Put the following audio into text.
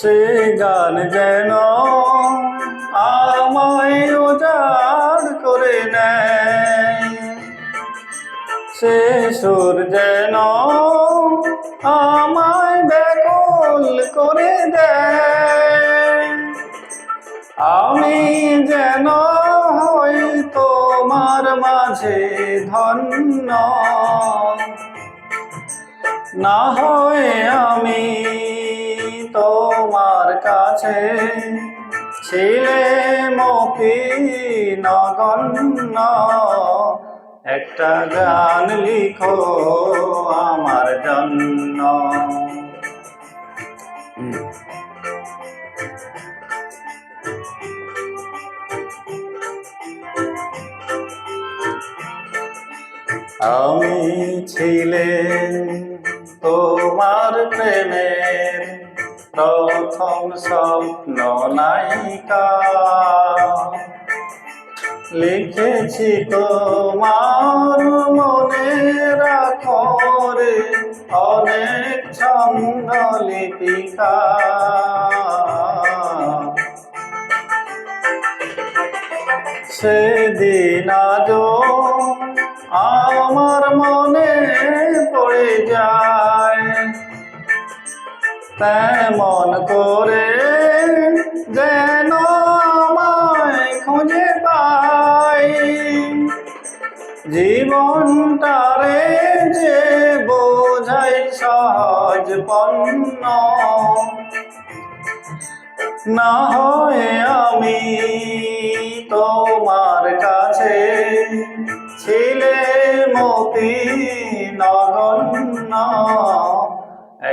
সে গান যেন আমায় উজাড় করে নেয়। সে সুর যেন আমায় ব্যাকুল করে দেয়। আমি যেন হই তোমার মাঝে ধন্য, না হয় আমি কাছে ছিলে মতি নগণ্য একটা গান লিখো আমার জন্য। আমি ছিলে তোমার প্রেমের প্রথম স্বপ্ন নায়িকা। লিখেছি তোমার মনে রাখো রে, অনেক ছন্দ লিপিকা। সেদিন আজও আমার মনে পড়ে যায়। তেমন করে যেন আমায় খুঁজে পাই। জীবনটারে যে বোঝাই সহজ পণ্য, না হয় আমি তোমার কাছে ছিলে মতি নগণ্য